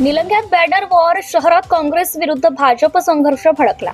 निलंग्यात banner war शहरात काँग्रेस विरुद्ध भाजप संघर्ष भडकला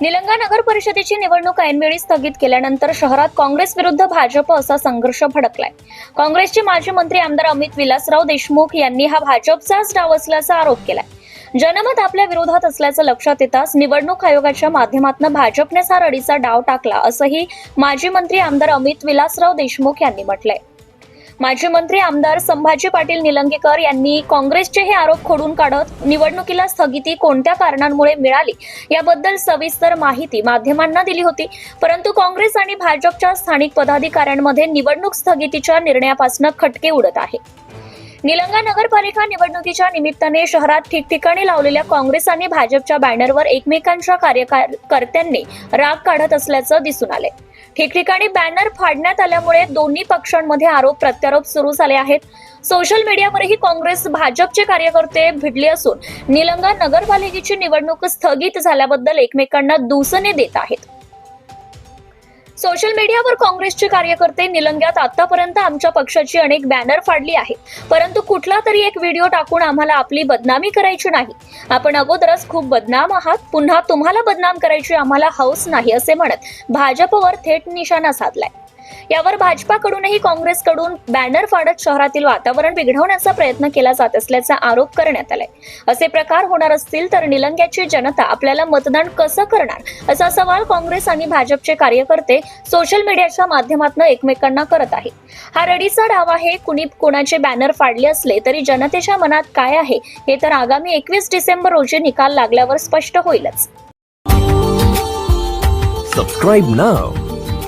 निलंगा नगर परिषदेची निवडणूक ऐनवेळी स्थगित केल्यानंतर शहरात काँग्रेस विरुद्ध भाजप असा संघर्ष भडकलाय काँग्रेसचे माजी मंत्री आमदार अमित विलासराव देशमुख यांनी हा भाजपचाच डाव असल्याचा आरोप केलाय. जनमत आपल्या विरोधात असल्याचं लक्षात येताच निवडणूक आयोगाच्या माध्यमातून भाजपनेच हा रडीचा डाव टाकला असंही माजी मंत्री आमदार अमित विलासराव देशमुख यांनी म्हटलंय. माजी मंत्री आमदार संभाजी पाटील निलंगेकर यांनी काँग्रेसचे हे आरोप खोडून काढत निवडणुकीला स्थगिती कोणत्या कारणांमुळे मिळाली याबद्दल सविस्तर माहिती माध्यमांना दिली होती. परंतु काँग्रेस आणि भाजपच्या स्थानिक पदाधिकाऱ्यांमध्ये निवडणूक स्थगितीच्या निर्णयापासून खटके उडत आहे. निलंगा नगरपालिका निवडणुकीच्या निमित्ताने शहरात ठिकठिकाणी लावलेल्या काँग्रेस आणि भाजपच्या बॅनरवर एकमेकांच्या कार्यकर्त्यांनी राग काढत असल्याचं दिसून आले ठिकठिकाणी बॅनर फाडण्यात आल्यामुळे दोन्ही पक्षांमध्ये आरोप प्रत्यारोप सुरू झाले आहेत. सोशल मीडियावरही काँग्रेस भाजपचे कार्यकर्ते भिडले असून निलंगा नगरपालिकेची निवडणूक स्थगित झाल्याबद्दल एकमेकांना दुसने देत आहेत. सोशल मीडियावर काँग्रेसचे कार्यकर्ते निलंग्यात आतापर्यंत आमच्या पक्षाची अनेक बॅनर फाडली आहे परंतु कुठला तरी एक व्हिडिओ टाकून आम्हाला आपली बदनामी करायची नाही. आपण अगोदरच खूप बदनाम आहात. पुन्हा तुम्हाला बदनाम करायची आम्हाला हौस नाही असे म्हणत भाजपवर थेट निशाणा साधलाय. यावर भाजपाकडूनही काँग्रेसकडून बॅनर फाडत शहरातील वातावरण बिघडवण्याचा प्रयत्न केला जात असल्याचा आरोप करण्यात आलाय. असे प्रकार होणार असतील तर निलंग्याची जनता आपल्याला मतदान कसं करणार? असा सवाल काँग्रेस आणि भाजपचे कार्यकर्ते सोशल मीडियाच्या माध्यमातून एकमेकांना करत आहेत. हा रडीचा डाव आहे कुणी कोणाचे बॅनर फाडले असले तरी जनतेच्या मनात काय आहे हे तर आगामी एकवीस डिसेंबर रोजी निकाल लागल्यावर स्पष्ट होईलच. Subscribe now.